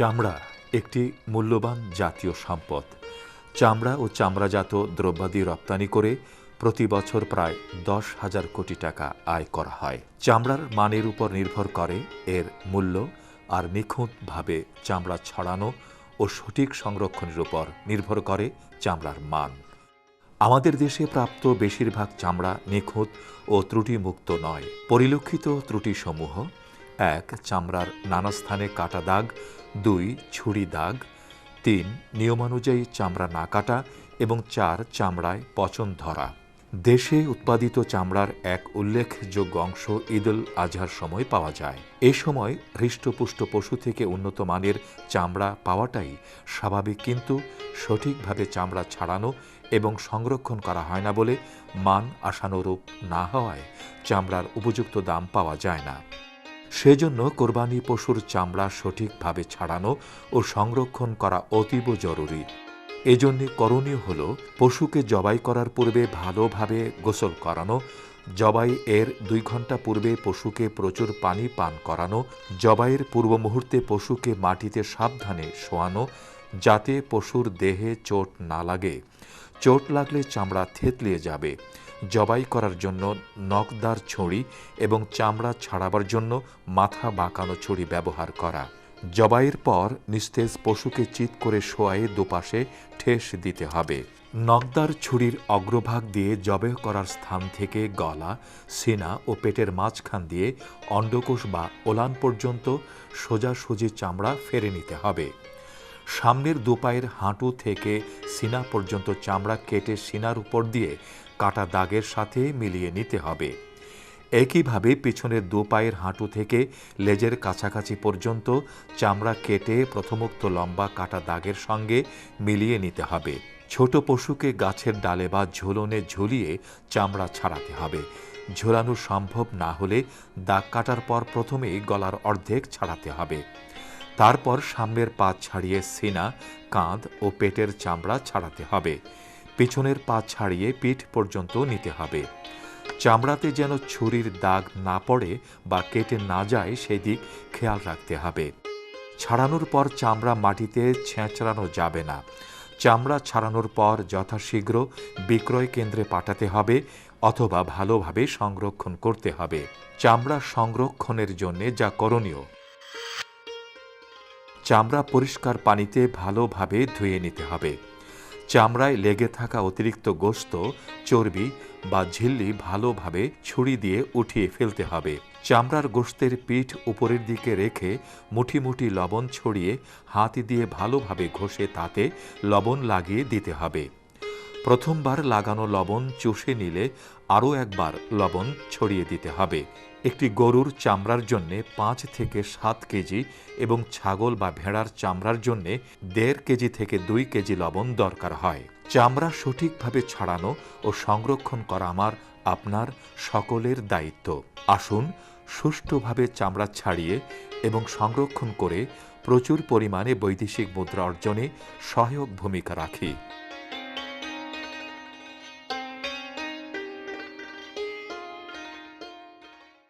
চামড়া একটি মূল্যবান জাতীয় সম্পদ। চামড়া ও চামড়াজাত দ্রব্যাদি রপ্তানি করে প্রতি বছর প্রায় দশ হাজার কোটি টাকা আয় করা হয়। চামড়ার মানের উপর নির্ভর করে এর মূল্য আর নিখুঁতভাবে চামড়া ছড়ানো ও সঠিক সংরক্ষণের উপর নির্ভর করে চামড়ার মান। আমাদের দেশে প্রাপ্ত বেশিরভাগ চামড়া নিখুঁত ও ত্রুটিমুক্ত নয়। পরিলক্ষিত ত্রুটিসমূহ এক, চামড়ার নানা স্থানে কাটা দাগ, দুই, ছুরি দাগ, তিন, নিয়মানুযায়ী চামড়া না কাটা এবং চার, চামড়ায় পচন ধরা। দেশে উৎপাদিত চামড়ার এক উল্লেখযোগ্য অংশ ঈদুল আজহার সময় পাওয়া যায়। এ সময় হৃষ্টপুষ্ট পশু থেকে উন্নত মানের চামড়া পাওয়াটাই স্বাভাবিক, কিন্তু সঠিকভাবে চামড়া ছাড়ানো এবং সংরক্ষণ করা হয় না বলে মান আশানুরূপ না হওয়ায় চামড়ার উপযুক্ত দাম পাওয়া যায় না। সেজন্য কোরবানি পশুর চামড়া সঠিকভাবে ছাড়ানো ও সংরক্ষণ করা অতীব জরুরি। এজন্যে করণীয় হল পশুকে জবাই করার পূর্বে ভালোভাবে গোসল করানো, জবাই এর দুই ঘণ্টা পূর্বে পশুকে প্রচুর পানি পান করানো, জবাইয়ের পূর্ব মুহূর্তে পশুকে মাটিতে সাবধানে শোয়ানো, যাতে পশুর দেহে চোট না লাগে। চোট লাগলে চামড়া থেতলিয়ে যাবে। জবাই করার জন্য নখদার ছড়ি এবং চামড়া ছাড়াবার জন্য মাথা বাঁকানো ছড়ি ব্যবহার করা। জবাইয়ের পর নিস্তেজ পশুকে চিৎ করে শোয়ায়ে দুপাশে ঠেস দিতে হবে। নকদার ছুরির অগ্রভাগ দিয়ে জবে করার স্থান থেকে গলা, সিনা ও পেটের মাঝখান দিয়ে অন্ডকোষ বা ওলান পর্যন্ত সোজাসুজি চামড়া ফেরে নিতে হবে। সামনের দুপায়ের হাঁটু থেকে সিনা পর্যন্ত চামড়া কেটে সিনার উপর দিয়ে কাটা দাগের সাথে মিলিয়ে নিতে হবে। একইভাবে পিছনের দু পায়ের হাঁটু থেকে লেজের কাছাকাছি পর্যন্ত চামড়া কেটে প্রথমোক্ত লম্বা কাটা দাগের সঙ্গে মিলিয়ে নিতে হবে। ছোট পশুকে গাছের ডালে বা ঝোলনে ঝুলিয়ে চামড়া ছাড়াতে হবে। ঝোলানো সম্ভব না হলে দাগ কাটার পর প্রথমেই গলার অর্ধেক ছাড়াতে হবে। তারপর সামনের পা ছাড়িয়ে সিনা, কাঁধ ও পেটের চামড়া ছাড়াতে হবে। পিছনের পা ছাড়িয়ে পিঠ পর্যন্ত নিতে হবে। চামড়াতে যেন ছুরির দাগ না পড়ে বা কেটে না যায় সেই দিক খেয়াল রাখতে হবে। ছাড়ানোর পর চামড়া মাটিতে ছেঁচড়ানো যাবে না। চামড়া ছাড়ানোর পর যথাশীঘ্র বিক্রয় কেন্দ্রে পাঠাতে হবে অথবা ভালোভাবে সংরক্ষণ করতে হবে। চামড়া সংরক্ষণের জন্য যা করণীয়। চামড়া পরিষ্কার পানিতে ভালোভাবে ধুয়ে নিতে হবে। চামড়ায় লেগে থাকা অতিরিক্ত গোস্ত, চর্বি বা ঝিল্লি ভালোভাবে ছুরি দিয়ে উঠিয়ে ফেলতে হবে। চামড়ার গোস্তের পিঠ উপরের দিকে রেখে মুঠি মুঠি লবণ ছড়িয়ে হাত দিয়ে ভালোভাবে ঘষে তাতে লবণ লাগিয়ে দিতে হবে। প্রথমবার লাগানো লবণ চুষে নিলে আরও একবার লবণ ছড়িয়ে দিতে হবে। একটি গরুর চামড়ার জন্যে পাঁচ থেকে সাত কেজি এবং ছাগল বা ভেড়ার চামড়ার জন্যে দেড় কেজি থেকে দুই কেজি লবণ দরকার হয়। চামড়া সঠিকভাবে ছাড়ানো ও সংরক্ষণ করা আমার, আপনার, সকলের দায়িত্ব। আসুন, সুষ্ঠুভাবে চামড়া ছাড়িয়ে এবং সংরক্ষণ করে প্রচুর পরিমাণে বৈদেশিক মুদ্রা অর্জনে সহায়ক ভূমিকা রাখি।